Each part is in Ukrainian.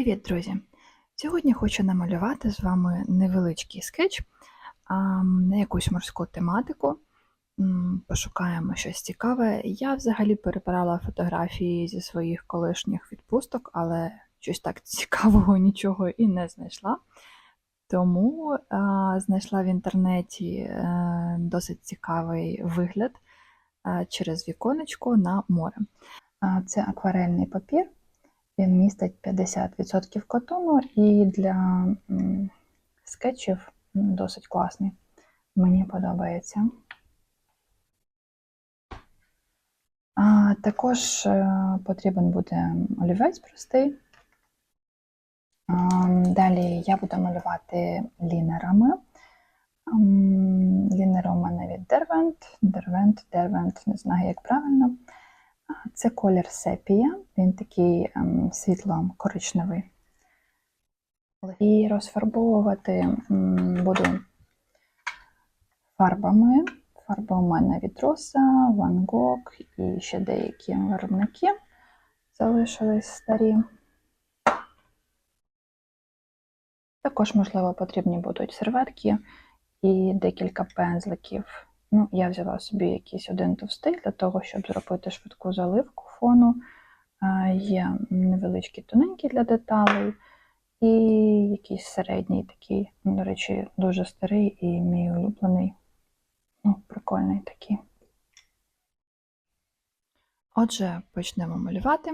Привіт, друзі! Сьогодні хочу намалювати з вами невеличкий скетч а, на якусь морську тематику. Пошукаємо щось цікаве. Я взагалі перебирала фотографії зі своїх колишніх відпусток, але щось так цікавого нічого і не знайшла. Тому а, знайшла в інтернеті е, досить цікавий вигляд е, через віконечко на море. А, Це акварельний папір. Він містить 50% котону і для скетчів досить класний. Мені подобається. А, також е, потрібен буде олівець простий. Далі я буду малювати лінерами. Лінери у мене від Derwent, Derwent, Derwent, не знаю, як правильно. Це колір сепія, він такий ем, світло-коричневий. І розфарбовувати буду фарбами. Фарби у мене від Роса, Van Gogh і ще деякі виробники залишились старі. Також, можливо, потрібні будуть серветки і декілька пензликів. Ну, я взяла собі якийсь один товстий для того, щоб зробити швидку заливку фону. Є невеличкі тоненькі для деталей, і якийсь середній такий, до речі, дуже старий і мій улюблений. Ну, прикольний такий. Отже, почнемо малювати.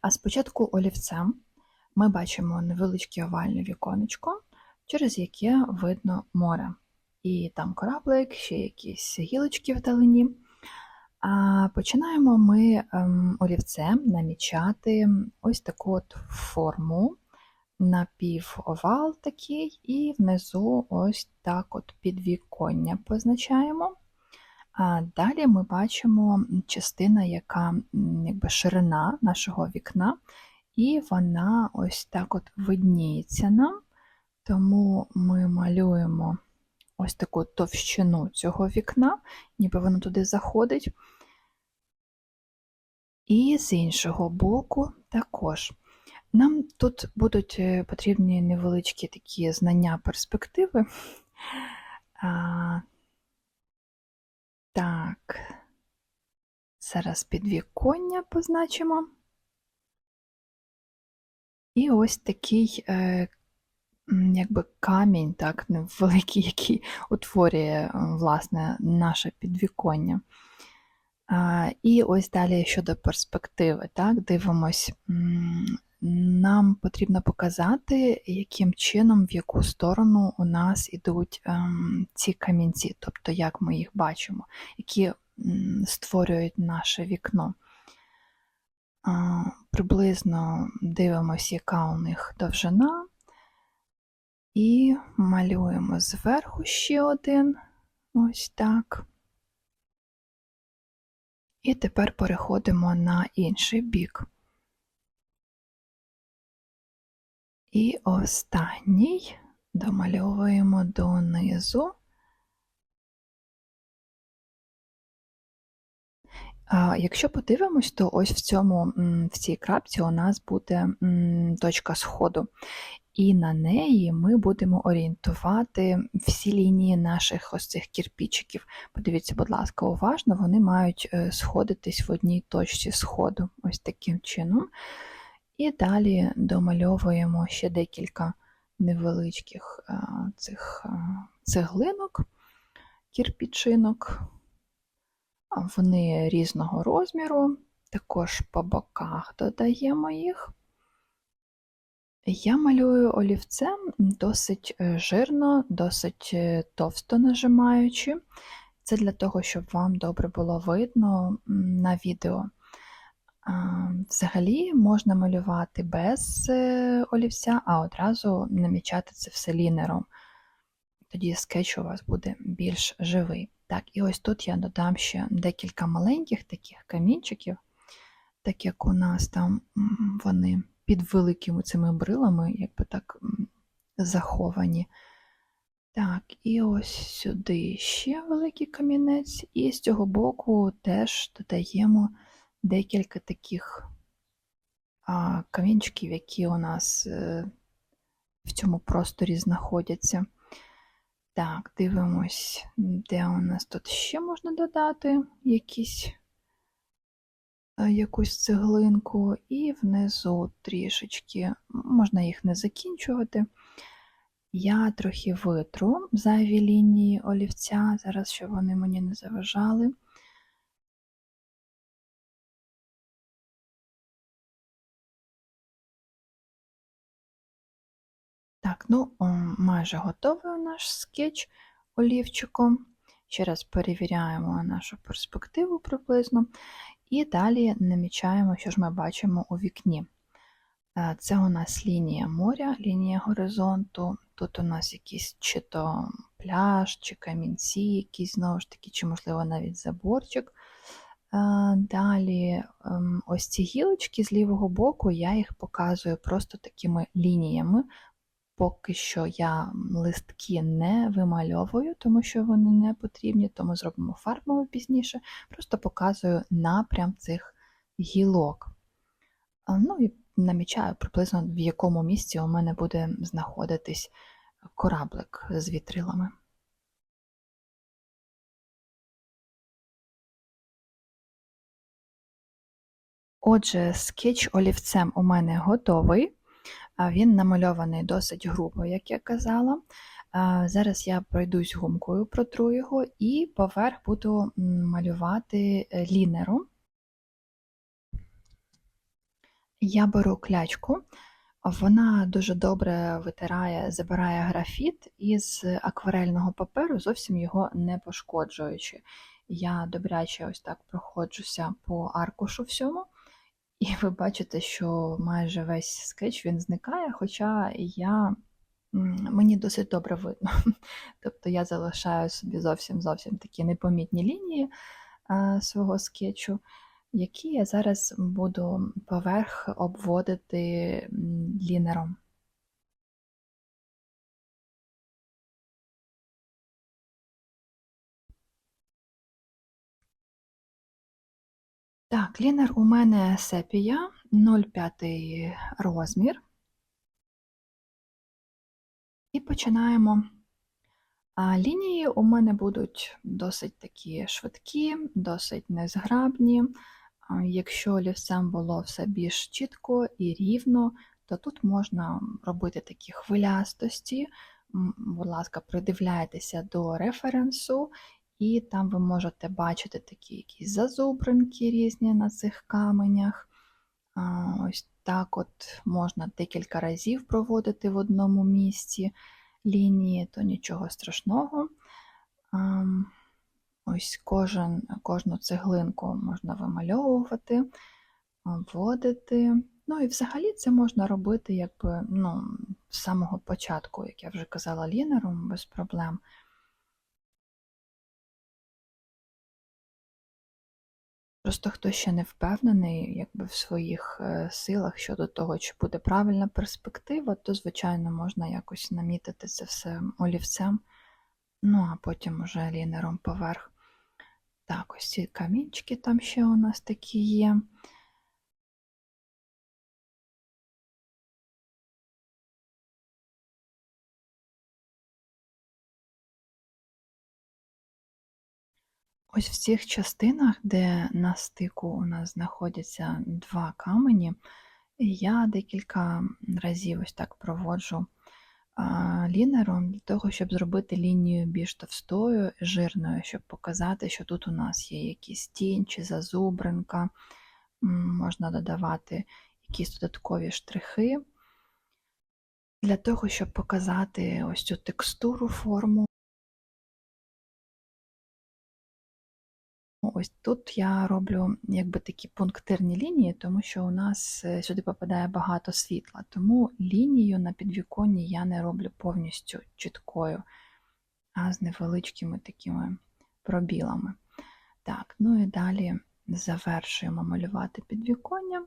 А спочатку олівцем ми бачимо невеличке овальне віконечко, через яке видно море. І там кораблик, ще якісь гілочки вдалині. А починаємо ми ем, олівцем намічати ось таку от форму, напівовал такий, і внизу ось так от підвіконня позначаємо. А далі ми бачимо частина, яка якби ширина нашого вікна, і вона ось так от видніється нам, тому ми малюємо ось таку товщину цього вікна, ніби воно туди заходить. І з іншого боку також. Нам тут будуть е, потрібні невеличкі такі знання перспективи. А, так, зараз підвіконня позначимо. І ось такий е, якби камінь, так, невеликий, який утворює, е, власне, наше підвіконня. І ось далі щодо перспективи, так, дивимось. Нам потрібно показати, яким чином, в яку сторону у нас ідуть ем, ці камінці, тобто як ми їх бачимо, які створюють наше вікно. Приблизно дивимося, яка у них довжина, і малюємо зверху ще один, ось так. І тепер переходимо на інший бік. І останній домальовуємо донизу. Якщо подивимось, то ось в цьому, в цій крапці у нас буде точка сходу, і на неї ми будемо орієнтувати всі лінії наших ось цих кірпічиків. Подивіться, будь ласка, уважно, вони мають е, сходитись в одній точці сходу, ось таким чином. І далі домальовуємо ще декілька невеличких е, цих е, цеглинок, кірпічинок. Вони різного розміру, також по боках додаємо їх. Я малюю олівцем досить е, жирно, досить е, товсто нажимаючи. Це для того, щоб вам добре було видно на відео. Взагалі можна малювати без е, олівця, а одразу намічати це все лінером. Тоді скетч у вас буде більш живий. Так, і ось тут я додам ще декілька маленьких таких камінчиків, так як у нас там вони під великими цими брилами, якби так заховані. Так, і ось сюди ще великий камінець, і з цього боку теж додаємо декілька таких а, камінчиків, які у нас е, в цьому просторі знаходяться. Так, дивимось, де у нас тут ще можна додати якісь, е, якусь цеглинку, і внизу трішечки, можна їх не закінчувати. Я трохи витру зайві лінії олівця, зараз щоб вони мені не заважали. Так, ну майже готовий наш скетч олівчиком. Ще раз перевіряємо нашу перспективу приблизно. І далі намічаємо, що ж ми бачимо у вікні. Е, це у нас лінія моря, лінія горизонту. Тут у нас якийсь чи то пляж, чи камінці, якісь, знову ж таки, чи, можливо, навіть заборчик. Е, далі ем, ось ці гілочки з лівого боку, я їх показую просто такими лініями. Поки що я листки не вимальовую, тому що вони не потрібні, тому зробимо фарбою пізніше. Просто показую напрям цих гілок. Ну і намічаю приблизно в якому місці у мене буде знаходитись кораблик з вітрилами. Отже, скетч олівцем у мене готовий. Він намальований досить грубо, як я казала. Зараз я пройдусь гумкою, протру його і поверх буду малювати е, лінером. Я беру клячку, вона дуже добре витирає, забирає графіт із акварельного паперу, зовсім його не пошкоджуючи. Я добряче ось так проходжуся по аркушу всьому. І ви бачите, що майже весь скетч він зникає, хоча я, мені досить добре видно. Тобто я залишаю собі зовсім зовсім такі непомітні лінії е, свого скетчу, які я зараз буду поверх обводити лінером. Так, лінер у мене сепія 0,5 розмір. І починаємо. А Лінії у мене будуть досить такі швидкі, досить незграбні. Якщо олівцем було все більш чітко і рівно, то тут можна робити такі хвилястості. Будь ласка, придивляйтеся до референсу і там ви можете бачити такі якісь зазубринки різні на цих каменях. Ось так от можна декілька разів проводити в одному місці лінії, то нічого страшного. Ось кожен, кожну цеглинку можна вимальовувати, вводити. Ну і взагалі це можна робити якби, ну, з самого початку, як я вже казала, лінером без проблем. Просто хто ще не впевнений якби, в своїх е, силах щодо того, чи буде правильна перспектива, то, звичайно, можна якось намітити це все олівцем, ну а потім уже лінером поверх. Так, ось ці камінчики там ще у нас такі є. Ось в цих частинах, де на стику у нас знаходяться два камені, я декілька разів ось так проводжу лінером для того, щоб зробити лінію більш товстою, жирною, щоб показати, що тут у нас є якісь тінь чи зазубринка, можна додавати якісь додаткові штрихи, для того, щоб показати ось цю текстуру форму. Ось тут я роблю якби такі пунктирні лінії, тому що у нас е, сюди попадає багато світла, тому лінію на підвіконні я не роблю повністю чіткою, а з невеличкими такими пробілами. Так, ну і далі завершуємо малювати підвіконня.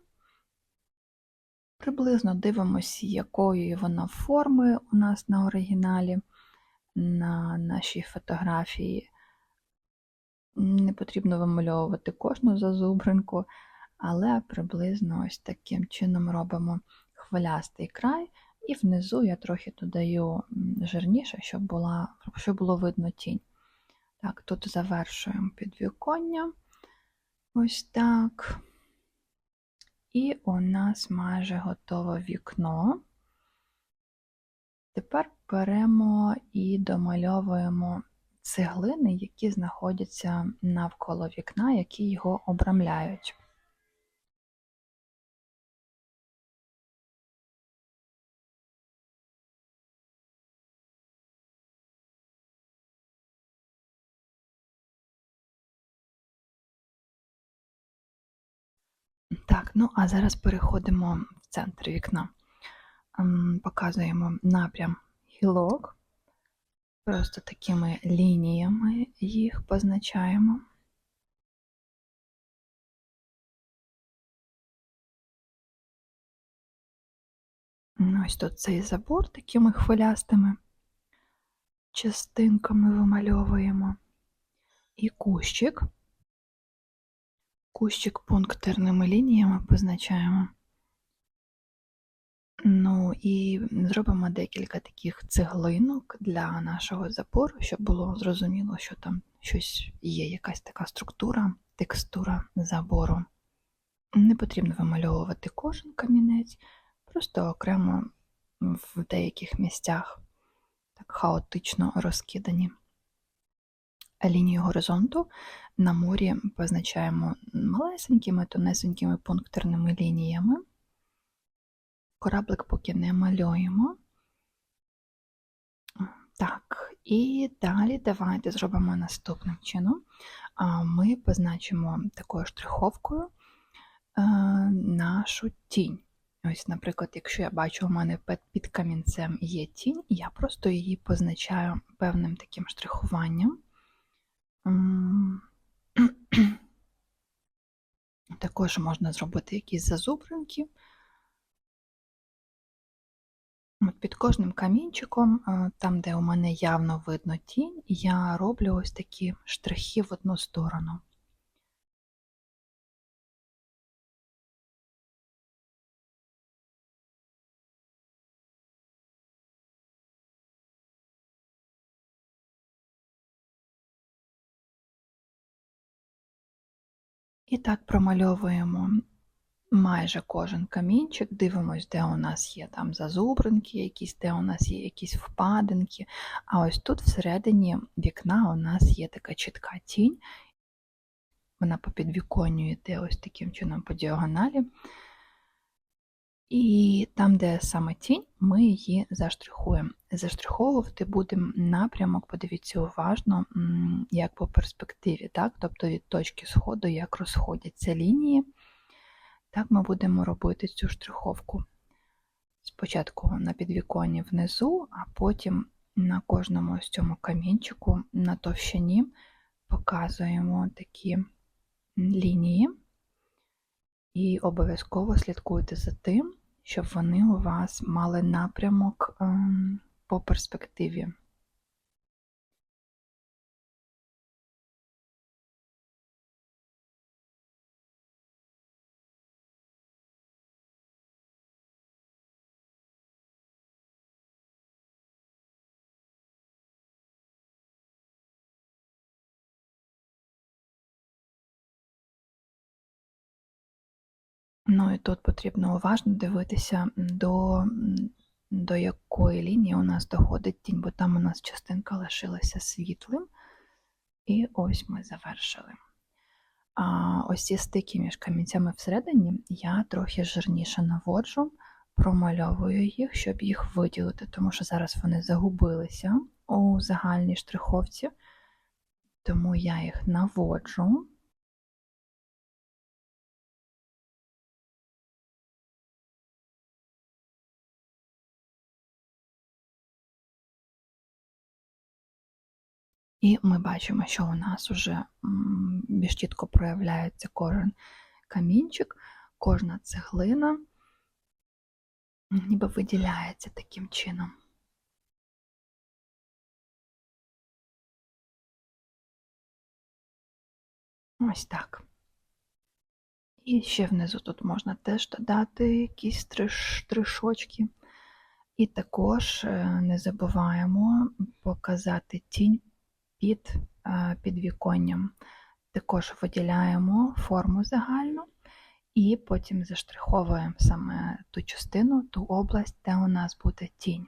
Приблизно дивимося, якої вона форми у нас на оригіналі, на нашій фотографії. Не потрібно вимальовувати кожну зазубринку, але приблизно ось таким чином робимо хвилястий край, і внизу я трохи додаю жирніше, щоб, була, щоб було видно тінь. Так, тут завершуємо підвіконня. Ось так. І у нас майже готове вікно. Тепер беремо і домальовуємо цеглини, які знаходяться навколо вікна, які його обрамляють. Так, ну а зараз переходимо в центр вікна. Ем, показуємо напрям гілок. Просто такими лініями їх позначаємо. Ось тут цей забор такими хвилястими частинками вимальовуємо. І кущик. Кущик пунктирними лініями позначаємо. Ну і зробимо декілька таких цеглинок для нашого запору, щоб було зрозуміло, що там щось є, якась така структура, текстура забору. Не потрібно вимальовувати кожен камінець, просто окремо в деяких місцях так хаотично розкидані. Лінію горизонту на морі позначаємо малесенькими, тонесенькими пунктирними лініями. Кораблик поки не малюємо. Так, і далі давайте зробимо наступним чином. Ми позначимо такою штриховкою е, нашу тінь. Ось, наприклад, якщо я бачу, у мене під камінцем є тінь, я просто її позначаю певним таким штрихуванням. Також можна зробити якісь зазубринки. Під кожним камінчиком, там, де у мене явно видно тінь, я роблю ось такі штрихи в одну сторону. І так промальовуємо майже кожен камінчик, дивимось, де у нас є там зазубринки, якісь, де у нас є якісь впадинки. А ось тут всередині вікна у нас є така чітка тінь, вона по підвіконню йде ось таким чином по діагоналі. І там, де саме тінь, ми її заштрихуємо. Заштриховувати будемо напрямок, подивіться уважно, як по перспективі, так? тобто від точки сходу, як розходяться лінії. Так ми будемо робити цю штриховку. Спочатку на підвіконні внизу, а потім на кожному з цьому камінчику на товщині показуємо такі лінії. І обов'язково слідкуйте за тим, щоб вони у вас мали напрямок ем, по перспективі. Ну і тут потрібно уважно дивитися, до до якої лінії у нас доходить тінь, бо там у нас частинка лишилася світлим. І ось ми завершили. А ось ці стики між камінцями всередині я трохи жирніше наводжу, промальовую їх, щоб їх виділити, тому що зараз вони загубилися у загальній штриховці, тому я їх наводжу. І ми бачимо, що у нас вже більш чітко проявляється кожен камінчик, кожна цеглина, ніби виділяється таким чином. Ось так. І ще внизу тут можна теж додати якісь три штришочки. І також е, не забуваємо показати тінь під е, підвіконням. Також виділяємо форму загальну і потім заштриховуємо саме ту частину, ту область, де у нас буде тінь.